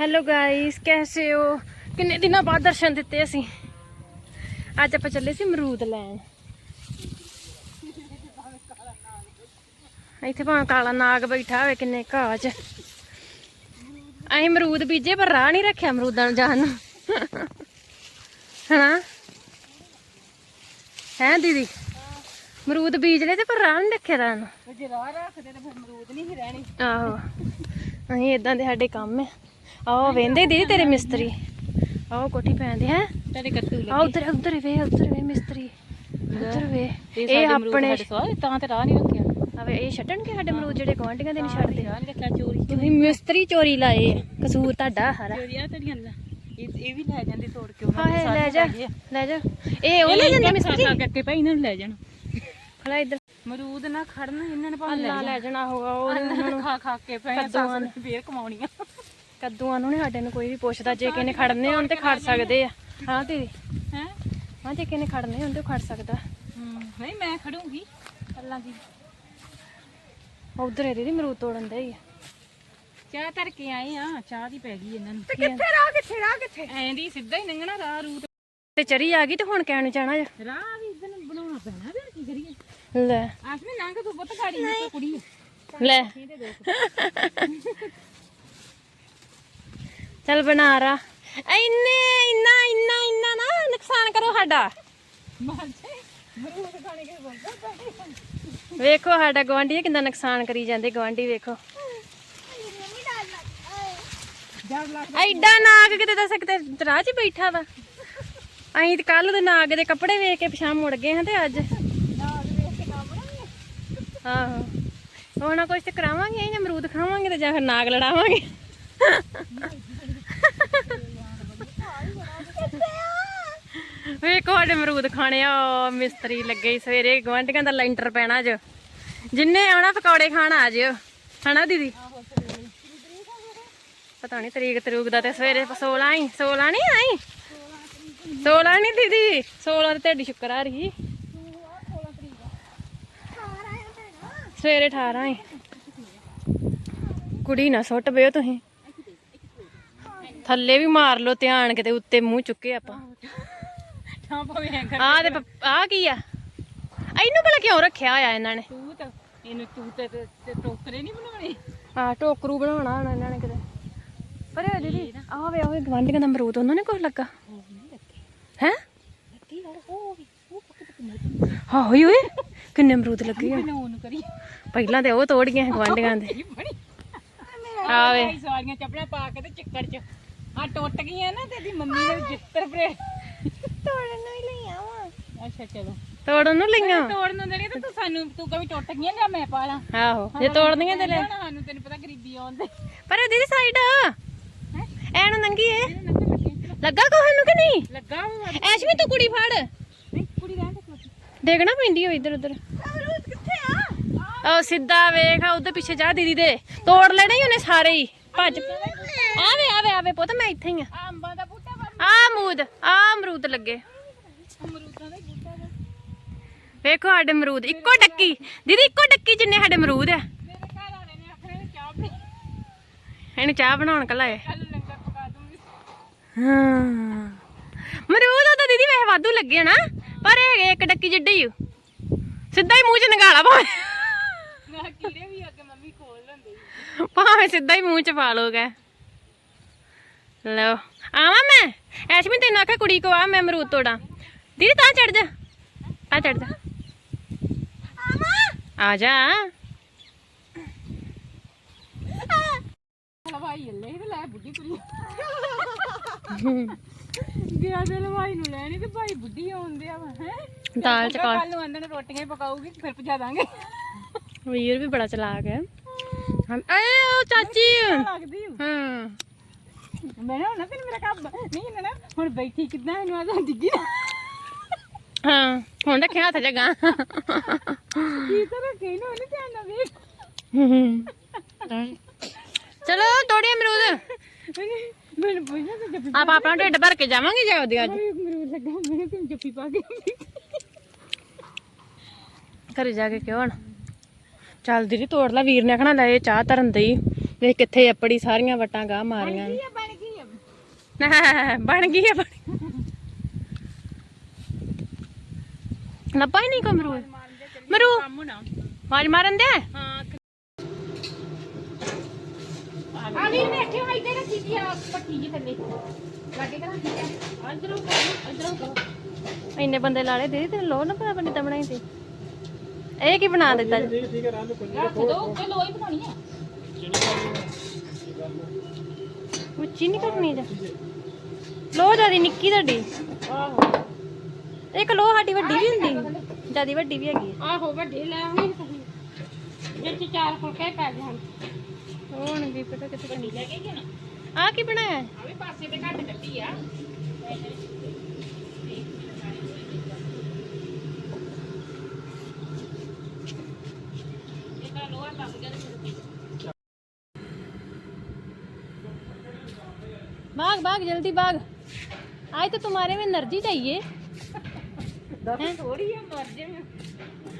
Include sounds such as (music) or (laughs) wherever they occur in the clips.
Hello guys ਕੈਸੇ ਹੋ? ਕਿੰਨੇ ਦਿਨਾਂ ਬਾਅਦ ਦਰਸ਼ਨ ਦਿੱਤੇ ਅਸੀਂ? ਅੱਜ ਆਪਾਂ ਚੱਲੇ ਸੀ ਅਮਰੂਦ ਲੈਣ। ਇੱਥੇ ਭਾਵੇਂ ਕਾਲਾ ਨਾਗ ਬੈਠਾ ਹੋਵੇ, ਕਿੰਨੇ ਘਾਹ 'ਚ। ਅਸੀਂ ਮਰੂਦ ਬੀਜੇ, ਪਰ ਰਾਹ ਨਹੀਂ ਰੱਖਿਆ ਮਰੂਦਾਂ ਨੂੰ ਜਾਣ ਨੂੰ। ਹਨਾ? ਹੈ ਦੀਦੀ? ਅਮਰੂਦ ਬੀਜ ਲਏ ਤੇ ਪਰ ਰਾਹ ਨਹੀਂ ਰੱਖਿਆ ਨੂੰ। ਜੇ ਰਾਹ ਰੱਖਦੇ ਤਾਂ ਫਿਰ ਅਮਰੂਦ ਨਹੀਂ ਸੀ ਰਹਿਣੀ। ਆਹੋ। ਅਸੀਂ ਇਦਾਂ ਦੇ ਸਾਡੇ ਕੰਮ ਹੈ ਆਹ ਵੇਂਦੇ ਦੀਦੀ ਤੇਰੇ ਮਿਸਤਰੀ। ਆਹ ਕੋਠੀ ਪੈਂਦੇ ਹੈ? ਤੇਰੇ ਕੱਟੂ ਆ ਉਧਰ ਉਧਰ ਵੇ ਉਧਰ ਵੇ ਮਿਸਤਰੀ। ਉਧਰ ਵੇ। ਇਹ ਆਪਣੇ ਤਾਂ ਤੇ ਰਾਹ ਨਹੀਂ ਰੱਖਿਆ। ਆਵੇ ਇਹ ਛੱਡਣਗੇ ਸਾਡੇ ਅਮਰੂਦ ਜਿਹੜੇ ਗਵਾਂਢੀਆਂ ਦੇ ਨਹੀਂ ਛੱਡਦੇ। ਰਾਹ ਨਹੀਂ ਰੱਖਿਆ ਚੋਰੀ ਤੁਸੀਂ ਮਿਸਤਰੀ ਚੋਰੀ ਲਾਏ। ਕਸੂਰ ਤੁਹਾਡਾ ਹਰਾ ਚੋਰੀਆਂ ਤੇਰੀਆਂ ਇਹ ਵੀ ਲੈ ਜਾਂਦੇ ਤੋੜ ਕੇ ਹਾਂ ਹੈ, ਲੈ ਜਾ ਲੈ ਜਾ। ਇਹ ਉਹ ਲੈ ਜਾਂਦੇ ਮਿਸਤਰੀ? ਕਰਕੇ ਭਾਈ ਇਹਨਾਂ ਨੂੰ ਲੈ ਜਾਣ। ਖਲਾ ਇੱਧਰ। ਅਮਰੂਦ ਨਾ ਖੜਨ ਇਹਨਾਂ ਨੇ ਭਾਵੇਂ ਅੱਲਾ ਲੈ ਜਾਣਾ। ਹੋਗਾ ਉਹ ਉਹਨਾਂ ਨੂੰ ਖਾ ਖਾ ਕੇ ਪਏ ਸੱਸ ਫੇਰ ਕਮਾਉਣੀਆਂ। ਕੱਦੂਆਂ ਨੂੰ ਸਾਡੇ ਨੂੰ ਕੋਈ ਵੀ ਪੁੱਛਦਾ ਜੇ ਕਿਸੇ ਨੇ ਖੜਨੇ ਹੋਣ ਤੇ ਖੜ ਸਕਦੇ ਆ। ਹਾਂ ਦੀਦੀ ਹੈ? ਹਾਂ ਜੇ ਕਿਸੇ ਨੇ ਖੜਨੇ ਹੋਣ ਤੇ ਖੜ ਸਕਦਾ। ਨਹੀਂ ਮੈਂ ਖੜੂੰਗੀ। ਅੱਲਾਂ ਦੀ। ਉਧਰ ਇਹ ਦੀਦੀ ਅਮਰੂਦ ਤੋੜਨ ਦੇ ਹੀ ਆ। ਚਾਹ ਧਰ ਕੇ ਆਏ ਆ ਚਾਹ ਦੀ ਪੈ ਗਈ ਇਹਨਾਂ ਨੂੰ। ਕਿੱਥੇ ਰਾਹ ਕਿੱਥੇ ਰਾਹ ਕਿੱਥੇ? ਐਂ ਦੀ ਸਿੱਧਾ ਹੀ ਲੰਘਣਾ ਰਾਹ ਰੂਟ। ਤੇ ਚਰੀ ਆ ਗਈ ਤੇ ਹੁਣ ਕਹਿਣ ਜਾਣਾ ਰਾਹ ਵੀ ਇਦਾਂ ਬਣਾਉਣਾ ਪੈਣਾ ਲੈ। ਆਸਮੀ ਲੰਘ ਤੂੰ ਪੁੱਤ ਗਾੜੀ ਨਹੀਂ ਕੁੜੀ ਆ। ਲੈ। ਚੱਲ ਬਣਾ ਰਾ। ਇੰਨੇ ਇੰਨਾ ਇੰਨਾ ਇੰਨਾ ਨਾ ਨੁਕਸਾਨ ਕਰੋ ਸਾਡਾ। ਵੇਖੋ ਸਾਡਾ ਗਵਾਂਢੀ ਕਿੰਨਾ ਨੁਕਸਾਨ ਕਰੀ ਜਾਂਦੇ ਗਵਾਂਢੀ ਵੇਖੋ। ਐਡਾ ਨਾਗ ਕਿਤੇ ਦੱਸ ਕਿਤੇ ਹੀ ਬੈਠਾ ਵਾ। ਅਸੀਂ ਕੱਲ ਦੇ ਨਾਗ ਦੇ ਕੱਪੜੇ ਵੇਖ ਕੇ ਪਛਾਣ ਮੁੜ ਗਏ ਹਾਂ ਤੇ ਅੱਜ ਨਾਗ ਵੇਖ ਕੇ ਕੰਮ ਬਣਾਉਂਗੇ ਆਹੋ ਹੁਣ ਕੁਝ ਤੇ ਕਰਾਵਾਂਗੇ ਅਸੀਂ ਅਮਰੂਦ ਖਾਵਾਂਗੇ ਤੇ ਜਾਂ ਫਿਰ ਨਾਗ ਲੜਾਵਾਂਗੇ। ਵੇਖੋ ਸਾਡੇ ਅਮਰੂਦ ਖਾਣੇ ਆ ਮਿਸਤਰੀ ਲੱਗੇ ਈ ਸਵੇਰੇ ਗਵਾਂਢੀਆਂ ਦਾ ਲੈਂਟਰ ਪੈਣਾ ਅੱਜ। ਜਿੰਨੇ ਆਉਣਾ ਪਕੌੜੇ ਖਾਣ ਆ ਜਿਓ। ਹਨਾ ਦੀਦੀ? ਪਤਾ ਨਹੀਂ ਤਰੀਕ ਤਰੂਕ ਦਾ ਤੇ ਸਵੇਰੇ 16 ਹੀ 16 ਨਹੀਂ ਆਈ? 16 ਨਹੀਂ ਦੀਦੀ? 16 ਤੇ ਤੁਹਾਡੀ ਸ਼ੁਕਰ ਆ ਰਹੀ ਸਵੇਰੇ 18 ਹੀ ਕੁੜੀ ਨਾ ਸੁੱਟ ਬਿਓ ਤੁਸੀਂ। ਥੱਲੇ ਵੀ ਮਾਰ ਲਓ ਧਿਆਨ ਕਿਤੇ ਉੱਤੇ ਮੂੰਹ ਚੁੱਕੇ ਆਪਾਂ। ਠਾਂ ਪਵੇ ਆ ਤੇ ਆ ਕੀ ਆ? ਇਹਨੂੰ ਭਲਾ ਕਿਉਂ ਰੱਖਿਆ ਹੋਇਆ ਇਹਨਾਂ ਨੇ? ਇਹਨੂੰ ਤੂੰ ਤੇ ਟੋਕਰੇ ਨਹੀਂ ਬਣਾਉਣੇ? ਆ ਟੋਕਰੂ ਬਣਾਉਣਾ ਹੋਣਾ ਇਹਨਾਂ ਨੇ ਕਿਤੇ। ਪਰ ਇਹ ਦੀਦੀ ਆ ਵੇ ਉਹ ਗਵਾਂਢੀਆਂ ਦਾ ਅਮਰੂਦ ਉਹਨਾਂ ਨੇ ਕੁਝ ਲੱਗਾ। ਹੈ? ਹਾਂ ਹੋਈ ਓਏ। ਕਿੰਨੇ ਅਮਰੂਦ ਲੱਗੇ ਆ? ਨੂੰ ਕਰੀ ਪਹਿਲਾਂ ਤੇ ਉਹ ਤੋੜ ਗਏ ਗਵਾਂਢੀਆਂ ਦੇ। ਇਹ ਬੜੀ ਆ ਵੇ ਆਈ ਸਾਰੀਆਂ ਚੱਪੜਾਂ ਪਾ ਕੇ ਤੇ ਚਿੱਕੜ ਚ। ਆ ਟੁੱਟ ਗਈਆਂ ਨਾ ਤੇ ਮੰਮੀ ਨੇ ਜਿੱਤਰ ਬਰੇ ਤੋੜਨ ਨੂੰ ਹੀ ਲਈਆਂ ਵਾ। ਅੱਛਾ ਚਲੋ। ਤੋੜਨ ਨੂੰ ਲਈਆਂ? ਤੋੜਨ ਨੂੰ ਦੇਣੀ ਤੇ ਤੂੰ ਸਾਨੂੰ ਤੂੰ ਕਵੀ ਟੁੱਟ ਗਈਆਂ ਜਾਂ ਮੈਂ ਪਾ ਲਾਂ। ਆਹੋ ਜੇ ਤੋੜਨੀਆਂ ਤੇ ਲੈ। ਨਾ ਸਾਨੂੰ ਤੈਨੂੰ ਪਤਾ ਗਰੀਬੀ ਆਉਂਦੇ। ਪਰ ਇਹ ਦੀਦੀ ਸਾਈਡ ਐਨੂੰ ਨੰਗੀ ਏ। ਲੱਗੇ। ਲੱਗਾ ਕੋਹ ਨੂੰ ਕਿ ਨਹੀਂ? ਲੱਗਾ ਵਾ। ਐਸ਼ਵੀ ਤੂੰ ਕੁੜੀ ਫੜ ਨਹੀਂ ਕੁੜੀ ਰਹਿਣ ਦੇ ਕੋਲ ਦੇਖਣਾ ਪੈਂਦੀ ਹੋ ਇੱਧਰ, ਉੱਧਰ। ਅਮਰੂਦ ਕਿੱਥੇ ਆ ਉਹ ਸਿੱਧਾ ਵੇਖ ਆ ਉਹਦੇ ਪਿੱਛੇ ਜਾ ਦੀਦੀ ਦੇ। ਤੋੜ ਲੈਣੇ ਹੀ ਉਹਨੇ ਸਾਰੇ ਹੀ। ਭੱਜ। ਆਵੇ ਆਵੇ ਆਵੇ ਪੁੱਤ, ਮੈਂ ਇੱਥੇ ਹੀ ਆ। ਅੰਬਾਂ ਦਾ ਬੂਟਾ ਆ ਅਮਰੂਦ ਆ ਅਮਰੂਦ ਲੱਗੇ। ਅਮਰੂਦਾਂ ਦਾ ਬੂਟਾ ਵੇਖੋ ਸਾਡੇ ਅਮਰੂਦ, ਇੱਕੋ ਟੱਕੀ ਦੀਦੀ, ਇੱਕੋ ਟੱਕੀ ਜਿੰਨੇ ਸਾਡੇ ਅਮਰੂਦ ਆ। ਮੇਰੇ ਚਾਹ ਇਹਨੂੰ ਚਾਹ ਬਣਾਉਣ ਕਲਾਏ ਕੱਲ ਲੰਗਰ ਪਕਾ ਦੂੰਗੀ ਹਾਂ। ਅਮਰੂਦ ਤਾਂ ਦੀਦੀ ਵੈਸੇ ਵਾਧੂ ਲੱਗੇ ਆ ਨਾ। ਪਰ ਇਹ ਇੱਕ ਡੱਕੀ ਜਿੱਡੇ ਹੀ ਓ। ਸਿੱਧਾ ਹੀ ਮੂੰਹ ਚ ਨਗਾਲਾ ਭਾਵੇਂ। ਨਾ ਕੀੜੇ ਵੀ ਅੱਗੇ ਮੰਮੀ ਖੋਲ ਲੈਂਦੇ। ਭਾਵੇਂ ਸਿੱਧਾ ਹੀ ਮੂੰਹ ਚ ਪਾ ਲੋਗੇ ਲਓ ਆਵਾਂ ਮੈਂ? ਐਸ਼ਮੀ ਤੈਨੂੰ ਆਖਿਆ ਕੁੜੀ ਕੋ ਆ ਮੈਂ ਅਮਰੂਦ ਤੋੜਾਂ। ਦੀਦੀ ਤਾਂ ਚੜ ਜਾ। ਤਾਂ ਚੜ ਜਾ। ਆ ਜਾ। ਹਲਵਾਈ ਲੈ ਲੈ ਬੁੱਢੀ ਕੁੜੀ। (laughs) ਗਿਆ ਤੇ ਹਲਵਾਈ ਨੂੰ ਲੈਣੀ ਤੇ ਭਾਈ ਬੁੱਢੀ ਆਉਂਦੇ ਆ ਵਾ ਹੈ? ਦਾਲ ਚ ਕੱਲ ਨੂੰ ਆਂਦਣ ਰੋਟੀਆਂ ਹੀ ਪਕਾਉਗੀ ਫਿਰ ਪਜਾ ਦਾਂਗੇ। ਵੀਰ ਵੀ ਬੜਾ ਚਲਾਕ ਹੈ। ਹਾਂ। ਏ ਉਹ ਚਾਚੀ। ਲੱਗਦੀ ਹੂੰ। ਮੈਂ ਨਾ ਨਾ ਮੇਰਾ ਕੰਮ ਨਹੀਂ ਨਾ ਹੁਣ ਬੈਠੀ ਕਿੱਦਾਂ ਇਹਨੂੰ ਆਦਾ ਡਿੱਗੀ ਨਾ ਹਾਂ ਹੁਣ ਰੱਖਿਆ ਹੱਥ ਜਗਾ ਕੀ ਤਰ੍ਹਾਂ ਕਹੀ ਨਾ ਉਹਨੇ ਧਿਆਨ ਨਾਲ ਵੇਖ ਚਲੋ ਤੋੜੀ ਅਮਰੂਦ। ਮੈਨੂੰ- ਮੈਨੂੰ ਪੁੱਛਣਾ ਤੇ ਜੱਫੀ ਆਪ ਆਪਣਾ ਢਿੱਡ ਭਰ ਕੇ ਜਾਵਾਂਗੇ ਜਾ ਉਹਦੇ ਅੱਜ? ਪਾਈ ਮਰੂਦ ਲੱਗਾ ਮੈਨੂੰ ਤੈਨੂੰ ਜੱਫੀ ਪਾ ਕੇ ਘਰੇ ਜਾ ਕੇ ਕਿਉਂ ਹਣ ਚੱਲ ਦੀਦੀ ਤੋੜ ਲਾ। ਵੀਰ ਨੇ ਆਖਣਾ ਲੈ ਚਾਹ ਧਰਨ ਦਈ। ਵੇਖ ਕਿੱਥੇ ਅੱਪੜੀ ਸਾਰੀਆਂ ਵਟਾਂ ਗਾਹ ਮਾਰੀਆਂ ਨੇ। ਬਣ ਗਈ ਆ ਬਣ ਗਈ ਆ। ਬਣ ਲੱਭਾ ਹੀ ਨਹੀਂ ਕੋ ਮਰੂ ਮਰੂ। ਕੰਮ ਨਾ। ਆਵਾਜ਼ ਮਾਰਨ ਦੇ ਹਾਂ ਆ ਵੀ ਬੈਠੇ ਹੋ ਇੱਧਰ ਰੱਖੀ ਦੀ ਆ ਪੱਟੀ ਜੀ ਥੱਲੇ। ਲਾਗੇ ਕਰਾਂ ਇਧਰੋਂ ਇਧਰੋਂ ਕਰੋ ਇੰਨੇ ਬੰਦੇ ਲਾਲੇ ਦੀਦੀ ਤੈਨੂੰ ਲੋ ਨਾ ਪਤਾ ਬਣੀ ਤਾਂ ਬਣਾਈ ਤੇ। ਇਹ ਕੀ ਬਣਾ ਦਿੱਤਾ? ਜੀ? ਰੱਖ ਦੋ ਕਿ ਲੋਈ ਬਣਾਉਣੀ ਆ ਉੱਚੀ ਨਹੀਂ ਕਰਨੀ ਜਾ? ਲੋ ਜਿਆਦੀ ਨਿੱਕੀ ਤੁਹਾਡੀ। ਆਹੋ। ਇੱਕ ਲੋ ਸਾਡੀ ਵੱਡੀ ਵੀ ਹੁੰਦੀ। ਜਿਆਦੀ ਵੱਡੀ ਵੀ ਹੈਗੀ ਆਹੋ ਵੱਡੇ ਲੈ ਆਉਣੀ ਤੁਸੀਂ। ਵਿੱਚ ਚਾਰ ਫੁਲਕੇ ਪੈ ਜਾਣ ਹੁਣ ਵੀ ਪਤਾ ਕਿੱਥੇ ਵੱਡੀ ਲੈ ਕੇ ਨਾ ਆ ਕੀ ਬਣਾਇਆ ਹੈ? ਆ ਵੀ ਪਾਸੇ ਤੇ ਘੱਟ ਕੱਟੀ ਆ ਇਹ ਤਾਂ ਲੋਹਾ ਲੱਗ ਗਿਆ ਤੇ भाग भाग जल्दी भाग आज तो तुम्हारे में एनर्जी चाहिए ਦੱਸ ਥੋੜੀ ਆ ਮਰ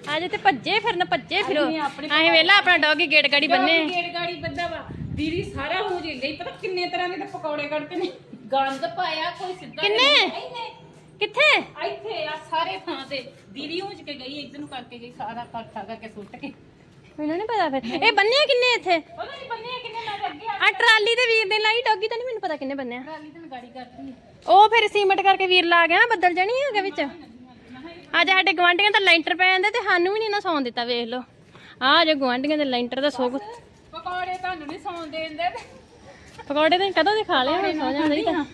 ਅੱਜ ਤੇ ਭੱਜੇ ਫਿਰਨ ਭੱਜੇ ਫਿਰੋ। ਅਸੀਂ ਵੇਲਾ ਆਪਣਾ ਡੌਗੀ ਗੇਟ ਗਾੜੀ ਬੰਨੇ। ਗੇੜ ਗਾੜੀ ਬੰਦਾ ਵਾ। ਦੀਦੀ ਸਾਰਾ ਹੋ ਜੇ ਗਈ। ਪਤਾ ਕਿੰਨੇ ਤਰ੍ਹਾਂ ਦੇ ਪਕੌੜੇ ਕੱਢਦੇ ਨੇ। ਗੰਦ ਪਾਇਆ ਕੋਈ ਸਿੱਧਾ ਕਿੰਨੇ? ਨਹੀਂ, ਇੱਥੇ। ਕਿੱਥੇ? ਇੱਥੇ ਆ ਸਾਰੇ ਥਾਂ ਤੇ। ਦੀਦੀ ਹੋ ਕੇ ਗਈ ਇੱਕ ਦਿਨ ਕਰਕੇ ਗਈ ਸਾਰਾ ਇਕੱਠਾ ਕਰਕੇ ਸੁੱਟ ਕੇ। ਮੈਨੂੰ ਨਹੀਂ ਪਤਾ ਫਿਰ। ਇਹ ਬੰਨੇ ਕਿੰਨੇ ਇੱਥੇ? ਪਤਾ ਨਹੀਂ ਬੰਨੇ ਕਿੰਨੇ ਮੈਂ ਅੱਗੇ ਆ ਟਰਾਲੀ ਦੇ ਵੀਰ ਦੇ ਲਾਈ ਡੌਗੀ ਤਾਂ ਨਹੀਂ ਮੈਨੂੰ ਪਤਾ ਕਿੰਨੇ ਬੰਨਿਆ ਟਰਾਲੀ ਤੇ ਗਾੜੀ ਕਰਤੀ। ਉਹ ਫਿਰ ਸੀਮਟ ਕਰਕੇ ਵੀਰ ਲਾ ਗਿਆ ਬਦਲ ਜਾਣੀ ਹੋ ਗਿਆ ਵਿੱਚ? ਅੱਜ ਸਾਡੇ ਗਵਾਂਢੀਆਂ ਦਾ ਲੈਂਟਰ ਪੈ ਜਾਂਦਾ ਤੇ ਸਾਨੂੰ ਵੀ ਨਹੀਂ ਨਾ ਸੌਣ ਦਿੱਤਾ ਵੇਖ ਲਓ। ਆ ਜੇ ਗਵਾਂਢੀਆਂ ਦੇ ਲੈਂਟਰ ਦਾ ਸੋਗ ਪਕੌੜੇ ਤੁਹਾਨੂੰ ਨਹੀਂ ਸੌਣ ਦੇਂਦੇ ਪਕੌੜੇ ਤਾਂ ਕਦੋਂ ਦੇ ਖਾ ਲਏ ਹੁਣ? ਸੌ ਜਾਂਦਾ ਹੀ ਤਾਂ।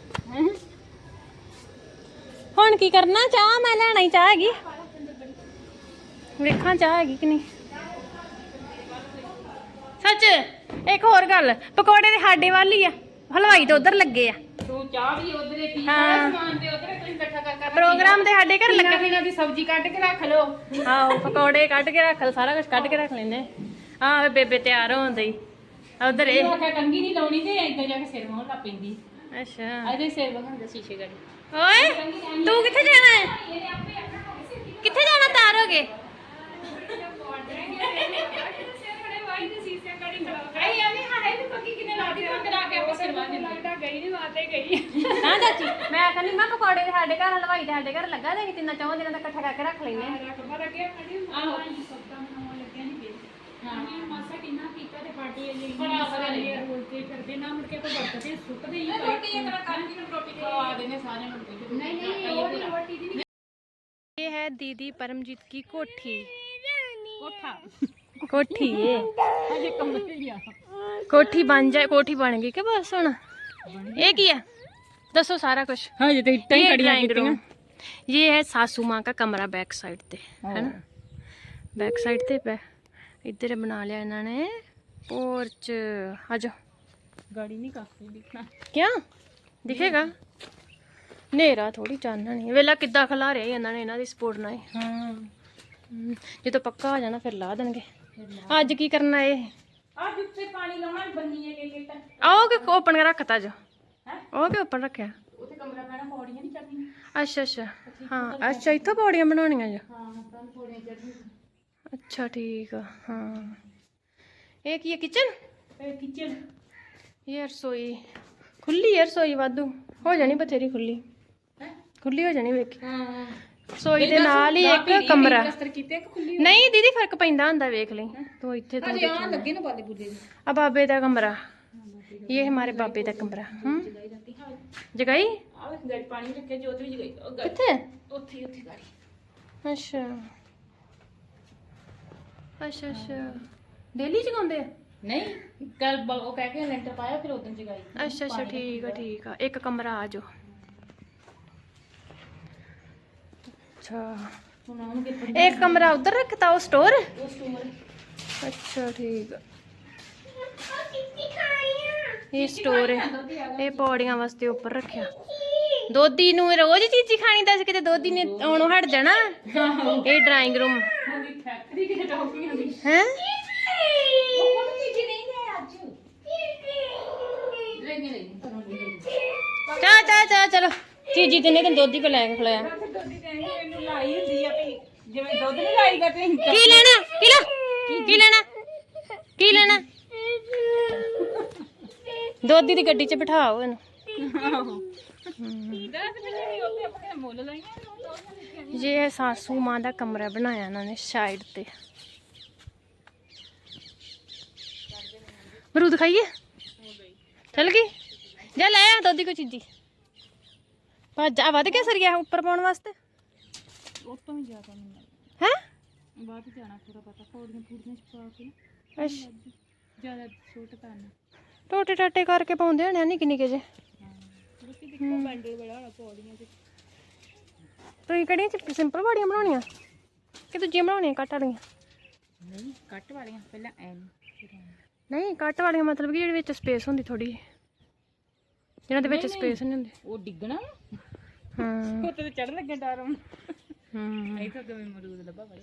ਹੁਣ ਕੀ ਕਰਨਾ? ਚਾਹ ਮੈਂ ਲੈਣਾ ਹੀ ਚਾਹ ਹੈਗੀ। ਵੇਖਾਂ ਚਾਹ ਹੈਗੀ ਕਿ ਨਹੀਂ। ਸੱਚ ਇੱਕ ਹੋਰ ਗੱਲ ਪਕੌੜੇ ਦੇ ਸਾਡੇ ਵੱਲ ਹੀ ਆ। ਹਲਵਾਈ ਤਾਂ ਉਧਰ ਲੱਗੇ ਆ। ਤੂੰ ਚਾਹ ਵੀ ਉਧਰੇ ਪੀ ਸਮਾਨ ਤੇ ਪ੍ਰੋਗਰਾਮ ਤੇ ਸਾਡੇ ਘਰ ਲੱਗਾ ਲੱਗਾ ਦੀ ਸਬਜ਼ੀ ਕੱਟ ਕੇ ਰੱਖ ਲਓ। ਆਹੋ ਪਕੌੜੇ ਕੱਢ ਕੇ ਰੱਖ ਲਓ, ਸਾਰਾ ਕੁਝ ਕੱਢ ਕੇ ਰੱਖ ਲੈਂਦੇ। ਵੇ ਬੇਬੇ ਤਿਆਰ ਹੋਣ ਦਈ ਉਧਰ ਇਹ। ਆਖਿਆ ਕੰਗੀ ਨਹੀਂ ਲਾਉਣੀ ਤੇ ਇੱਦਾਂ ਜਾ ਕੇ ਸਿਰ ਮੋਹ ਲਾ ਪੈਂਦੀ। ਅੱਛਾ। ਇਹਦੇ ਸਿਰ ਵਗਾਉਂਦਾ ਸ਼ੀਸ਼ੇ ਗੜੀ। ਓਏ ਤੂੰ ਕਿੱਥੇ ਜਾਣਾ ਹੈ? ਕਿੱਥੇ ਜਾਣਾ ਤਿਆਰ ਹੋ ਗਏ? ਆਈ ਆਨੇ ਹਾਏ ਤੇ ਪੱਕੀ ਕਿਨੇ ਲਾ ਦੀ ਤੂੰ ਕਰਾ ਕੇ ਆਪੇ ਸਿਰ ਵਾਹ ਲੱਗਦਾ ਗਈ ਨਹੀਂ ਵਾਤੇ ਗਈ ਹਾਂ ਚਾਚੀ ਮੈਂ ਕਹਿੰਦੀ ਮੈਂ ਪਕੌੜੇ ਤੇ ਸਾਡੇ ਘਰ ਹਲਵਾਈ ਤੇ ਸਾਡੇ ਘਰ ਲੱਗਾ ਤੇ ਅਸੀਂ ਤਿੰਨਾਂ ਚੌਂ ਦਿਨਾਂ ਦਾ ਇਕੱਠਾ ਕਰਕੇ ਰੱਖ ਲੈਨੇ ਆ ਖਬਰ ਅੱਗੇ ਖੜੀ ਆਹੋ ਸੱਤਾਂ ਬਣਾਉਣ ਲੱਗਿਆ ਨਹੀਂ ਪਈ ਹਾਂ ਮਾਸਾ ਕਿੰਨਾ ਕੀਤਾ ਤੇ ਪਾਰਟੀ ਇਹ ਬੜਾ ਵਧੀਆ ਰੋਲਦੇ ਫਿਰਦੇ ਨਾ ਮੁੜ ਕੇ ਕੋ ਵਰਤਦੇ ਸੁੱਟਦੇ ਹੀ ਰੋਟੀ ਇਹ ਤਰ੍ਹਾਂ ਖਾਣ ਦੀ ਰੋਟੀ ਖਵਾ ਦੇਨੇ ਸਾਰਿਆਂ ਨੂੰ ਨਹੀਂ ਨਹੀਂ ਉਹ ਨਹੀਂ ਰੋਟੀ ਦੀ ये है दीदी परमजीत की कोठी ਕੋਠਾ कोठी ये ਹਜੇ ਕਮਰੇ ਗਿਆ कोठी बन जाए कोठी बन गई क्या बस हुन ये की है दसो सारा कुछ ਹਜੇ ਤੇ ਇੱਟਾਂ ये ड्राइंग रूम ये है सासू माँ का कमरा बैक साइड ते है ना बैक साइड ते पे इधर बना लिया इन्होंने पोर्च आ जाओ ਗਾੜੀ ਨਹੀਂ ਕਾਫੀ ਦਿਖਣਾ क्या दिखेगा ਹਨੇਰਾ ਥੋੜੀ ਚਾਨਣਾ ਨਹੀਂ ਵੇਲਾ ਕਿੱਦਾਂ ਖਲਾ ਰਿਹਾ ਇਹਨਾਂ ਨੇ ਇਹਨਾਂ ਦੀ ਸਪੋਰਟ ਨਾਲ ਹੀ। ਹਾਂ ਹਮ, ਜਦੋਂ ਪੱਕਾ ਹੋ ਜਾਣਾ ਫਿਰ ਲਾ ਦੇਣਗੇ ਅੱਜ ਕੀ ਕਰਨਾ ਇਹ? ਆ ਜਿੱਥੇ ਪਾਣੀ ਲਾਉਣਾ ਬੰਨੀ ਹੈ ਕਿ ਕਿ ਆਓ ਕਿ ਓਪਨ ਰੱਖਤਾ ਜੋ ਹੈ? ਉਹ ਕਿ ਓਪਨ ਰੱਖਿਆ? ਉੱਥੇ ਕਮਰਾ ਪੈਣਾ ਪੌੜੀਆਂ ਨਹੀਂ ਚੜਨੀਆਂ ਅੱਛਾ ਅੱਛਾ। ਹਾਂ ਅੱਛਾ ਇੱਥੋਂ ਪੌੜੀਆਂ ਬਣਾਉਣੀਆਂ ਜੋ? ਹਾਂ ਤਾਂ ਪੌੜੀਆਂ ਚੜਨੀਆਂ ਅੱਛਾ ਠੀਕ ਆ ਹਾਂ। ਇਹ ਕੀ ਹੈ ਕਿਚਨ ਇਹ ਕਿਚਨ ਇਹ ਰਸੋਈ। ਖੁੱਲੀ ਹੈ ਰਸੋਈ ਵਾਧੂ। ਹੋ ਜਾਣੀ ਬਥੇਰੀ ਖੁੱਲੀ ਹੈ? ਖੁੱਲੀ ਹੋ ਜਾਣੀ ਵੇਖੀ। ਹਾਂ। ਰਸੋਈ ਦੇ ਨਾਲ ਹੀ ਇੱਕ ਕਮਰਾ। ਪਲਸਤਰ ਕੀਤੇ ਕਿ ਖੁੱਲੀ ਨਹੀਂ ਦੀਦੀ ਫ਼ਰਕ ਪੈਂਦਾ ਹੁੰਦਾ ਵੇਖ ਲਈ। ਤੂੰ ਇੱਥੇ ਤੂੰ ਹਜੇ ਆ ਲੱਗੇ ਨਾ ਬਾਲੇ ਬੁੱਲੇ ਦੀ ਆ ਬਾਬੇ ਦਾ ਕਮਰਾ। ਇਹ ਹਮਾਰੇ ਬਾਬੇ ਦਾ ਕਮਰਾ। ਹਮ ਜਗਾਈ ਜਾਂਦੀ ਹਾਂ। ਜਗਾਈ? ਆ ਗਾੜੀ ਪਾਣੀ ਰੱਖਿਆ ਜੋਤ ਵੀ ਜਗਾਈ। ਉਹ ਗਾੜੀ। ਕਿੱਥੇ? ਉੱਥੇ ਹੀ ਉੱਥੇ ਗਾੜੀ। ਅੱਛਾ। ਅੱਛਾ ਅੱਛਾ। ਡੇਲੀ ਜਗਾਉਂਦੇ ਆ? ਨਹੀਂ ਕੱਲ ਉਹ ਕਹਿ ਕੇ ਲੈਂਟਰ ਪਾਇਆ ਫਿਰ ਉਦੋਂ ਜਗਾਈ। ਅੱਛਾ ਅੱਛਾ ਠੀਕ ਆ ਠੀਕ ਆ। ਇੱਕ ਕਮਰਾ ਆ ਜਾਓ। ਅੱਛਾ। ਹੁਣ ਆਉਣਗੇ ਇੱਕ ਕਮਰਾ ਉਧਰ ਰੱਖਤਾ ਉਹ ਸਟੋਰ ਉਹ ਸਟੋਰ ਅੱਛਾ ਠੀਕ ਆ। ਇਹ ਸਟੋਰ ਹੈ। ਇਹ ਪੌੜੀਆਂ ਵਾਸਤੇ ਉੱਪਰ ਰੱਖਿਆ। ਦੋਦੀ ਨੂੰ ਰੋਜ਼ ਚੀਜ਼ੀ ਖਾਣੀ ਦੱਸ ਕਿਤੇ ਦੋਦੀ ਨੇ ਆਉਣੋਂ ਹਟ ਜਾਣਾ। ਇਹ ਡਰਾਇੰਗ ਰੂਮ ਉਹਦੀ ਫੈਕਟਰੀ ਕਿਤੇ ਦੀ। ਹੈ? ਉਹ ਕੋਈ ਚੀਜ਼ ਨਹੀਂ ਹੈ ਅੱਜ। ਲੈ ਨਹੀਂ ਲੈ ਤੁਹਾਨੂੰ ਨਹੀਂ ਲੈ ਚਾ ਚਾ ਚਾ ਚਲੋ। ਚੀਜੀ ਤੇ ਨੇ ਤਾਂ ਦੋਦੀ ਕੋ ਲੈ ਕੇ ਖਲੋਇਆ ਦੋਦੀ ਕਹਿੰਦੀ ਮੈਨੂੰ ਲਾਈ ਹੁੰਦੀ ਆ ਵੀ ਜਿਵੇਂ ਦੁੱਧ ਨਹੀਂ ਲਾਈਦਾ ਤੇ ਕੀ ਲੈਣਾ? ਕੀ ਲੈ? ਕੀ ਲੈਣਾ? ਕੀ ਲੈਣਾ? ਦੋਦੀ ਦੀ ਗੱਡੀ 'ਚ ਬਿਠਾਓ ਇਹਨੂੰ। ਇਹ ਹੈ ਸਾਸੂ ਮਾਂ ਦਾ ਕਮਰਾ ਬਣਾਇਆ ਇਹਨਾਂ ਨੇ ਸਾਈਡ ਤੇ। ਮਰੂਦ ਖਾਈਏ? ਚੱਲ ਗਈ? ਜਾ ਲੈ ਆ ਦੋਦੀ ਕੋ ਚੀਜ਼ੀ। ਭੱਜ ਵੱਧ ਗਿਆ ਸਰੀਆ ਉੱਪਰ ਪਾਉਣ ਵਾਸਤੇ? ਉਹ ਤੋਂ ਵੀ ਜ਼ਿਆਦਾ ਨਹੀਂ। ਹੈ? ਬਾਅਦ ਚ ਜਾਣਾ ਪੂਰਾ ਪਤਾ ਪੌੜੀਆਂ ਪੂੜੀਆਂ ਚ ਪਾ ਕੇ ਅੱਛਾ। ਜ਼ਿਆਦਾ ਛੋਟ ਕਰਨਾ। ਟੋਟੇ ਟਾਟੇ ਕਰਕੇ ਪਾਉਂਦੇ ਹੋਣੇ ਆ ਨਿੱਕੇ ਨਿੱਕੇ ਜੇ ਲੋਕੀ ਦੇਖੋ ਬੰਡਲ ਬੜਾ ਹੋਣਾ ਪੌੜੀਆਂ ਚ। ਤੁਸੀਂ ਕਿਹੜੀਆਂ ਚ ਸਿੰਪਲ ਵਾੜੀਆਂ ਬਣਾਉਣੀਆਂ? ਕਿ ਦੂਜੀਆਂ ਬਣਾਉਣੀਆਂ ਕੱਟ ਵਾਲੀਆਂ? ਨਹੀਂ ਕੱਟ ਵਾਲੀਆਂ ਪਹਿਲਾਂ ਐਨ ਨਹੀਂ ਕੱਟ ਵਾਲੀਆਂ ਮਤਲਬ ਕਿ ਜਿਹੜੇ ਵਿੱਚ ਸਪੇਸ ਹੁੰਦੀ ਥੋੜੀ ਜਿਹਨਾਂ ਦੇ ਵਿੱਚ ਸਪੇਸ ਨਹੀਂ ਹੁੰਦੀ। ਉਹ ਡਿੱਗਣਾ ਹਾਂ। ਉੱਤੇ ਤੇ ਚੜ ਲੱਗੇ ਡਰ ਹੁਣ। ਹੂੰ ਕਿਵੇਂ ਮਰੂਦ ਲੱਭਾ ਬੜੇ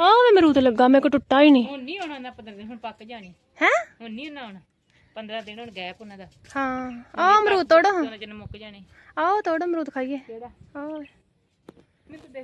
ਆਹ ਵੇ ਮਰੂਦ ਲੱਗਾ ਮੇਰੇ ਕੋ ਟੁੱਟਾ ਹੀ ਨਹੀਂ। ਹੁਣ ਨਹੀਂ ਆਉਣਾ ਨਾ 15 ਦਿਨ ਹੁਣ ਪੱਕ ਜਾਣੀ। ਹੈ? ਹੁਣ ਨਹੀਂ ਨਾ ਆਉਣਾ। 15 ਦਿਨ ਹੁਣ ਗੈਪ ਉਹਨਾਂ ਦਾ। ਹਾਂ ਆਹ ਅਮਰੂਦ ਤੋੜ। ਉਹਨਾਂ ਜਨ ਮੁੱਕ ਜਾਣੇ। ਆਓ ਤੋੜ ਅਮਰੂਦ ਖਾਈਏ। ਕਿਹੜਾ? ਆਓ ਮੈਂ ਤਾਂ ਦੇਖਦਾ